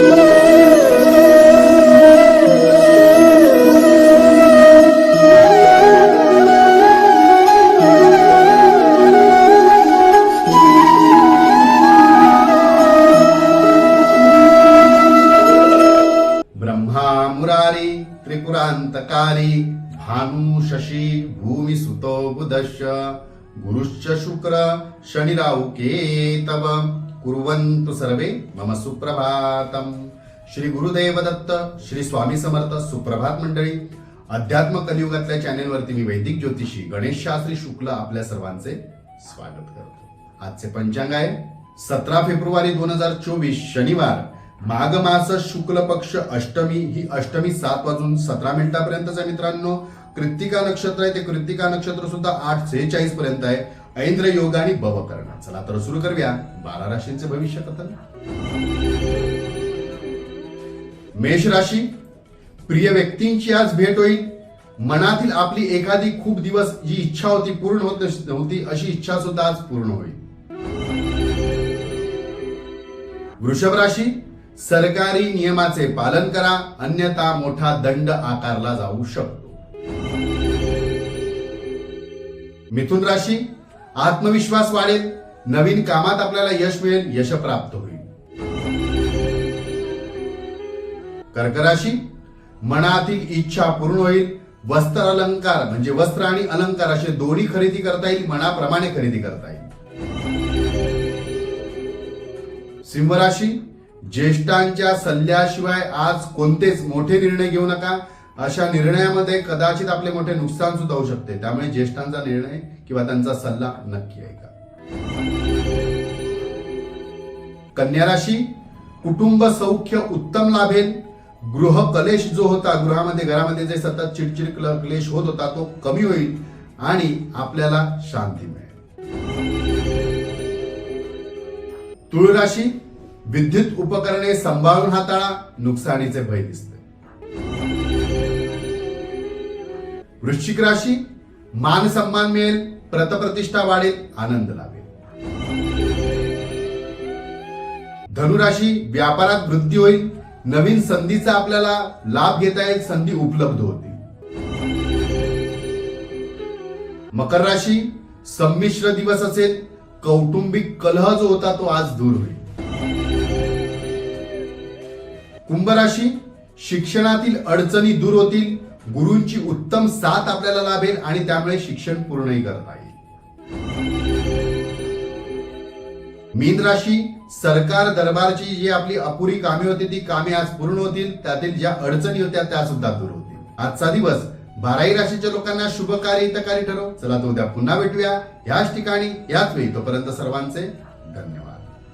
ब्रह्मा मुरारी त्रिपुरांतकारी भानु शशी भूमी सुतो बुधश्च गुरुश्च शुक्र शनिराहु केतव। कुर्वन्तु सर्वे मम सुप्रभातम। श्री गुरुदेव दत्त श्री स्वामी समर्थ सुप्रभात मंडळी। अध्यात्म कलियुगातल्या चॅनेलवरती मी वैदिक ज्योतिषी गणेश शास्त्री शुक्ल आपल्या सर्वांचे स्वागत करतो. आजचे पंचांग आहे सतरा फेब्रुवारी दोन हजार चोवीस शनिवार माघ मास शुक्ल पक्ष अष्टमी ही अष्टमी सात वाजून सतरा मिनिटापर्यंतच आहे मित्रांनो. कृत्तिका नक्षत्र आहे ते कृत्तिका नक्षत्र सुद्धा आठ सेहेचाळीस पर्यंत आहे. ऐंद्र योग आणि भवकर्ण चला तर सुरू करूया. बारा राशींचे भविष्य कथन. मेष राशी प्रिय व्यक्तींची आज भेट होईल. मनातील आपली एखादी खूप दिवस जी इच्छा होती पूर्ण होत नव्हती अशी इच्छा सुद्धा आज पूर्ण होईल. वृषभ राशी सरकारी नियमाचे पालन करा. अन्यथा मोठा दंड आकारला जाऊ शकतो. मिथुन राशी आत्मविश्वास वाढेल नवीन कामात आपल्याला यश मिळेल यश प्राप्त होईल. कर्क राशी मनातील इच्छा पूर्ण होईल. वस्त्र अलंकार म्हणजे वस्त्र आणि अलंकार असे दोन्ही खरेदी करता येईल मनाप्रमाणे खरेदी करता येईल. सिंह राशी ज्येष्ठांच्या सल्ल्याशिवाय आज कोणतेच मोठे निर्णय घेऊ नका. अशा निर्णयामध्ये कदाचित आपले मोठे नुकसान सुद्धा होऊ शकते. त्यामुळे ज्येष्ठांचा निर्णय किंवा त्यांचा सल्ला नक्की ऐका. कन्या राशी कुटुंब सौख्य उत्तम लाभेल. गृह कलेश जो होता गृहामध्ये घरामध्ये जे सतत चिडचिड क्लेश होत होता तो कमी होईल आणि आपल्याला शांती मिळेल. तुळ राशी विद्युत उपकरणे सांभाळून हाताळा नुकसानीचे भय दिसते. वृश्चिक राशी मान सन्मान मिळेल प्रतप्रतिष्ठा वाढेल आनंद लाभेल. धनुराशी व्यापारात वृद्धी होईल नवीन संधीचा आपल्याला लाभ घेता येईल संधी उपलब्ध होते मकर राशी संमिश्र दिवस असेल कौटुंबिक कलह जो होता तो आज दूर होईल. कुंभ राशी शिक्षणातील अडचणी दूर होतील गुरूंची उत्तम साथ आपल्याला लाभेल आणि त्यामुळे शिक्षण पूर्णही करता येईल. मीन राशी सरकार दरबारची जी आपली अपुरी कामे होती ती कामे आज पूर्ण होतील. त्यातील ज्या अडचणी होत्या त्या सुद्धा दूर होतील. आजचा दिवस बाराही राशीच्या लोकांना शुभकारी हितकारी ठरव. चला तो उद्या पुन्हा भेटूया. याच ठिकाणी याच वेळी तोपर्यंत सर्वांचे धन्यवाद.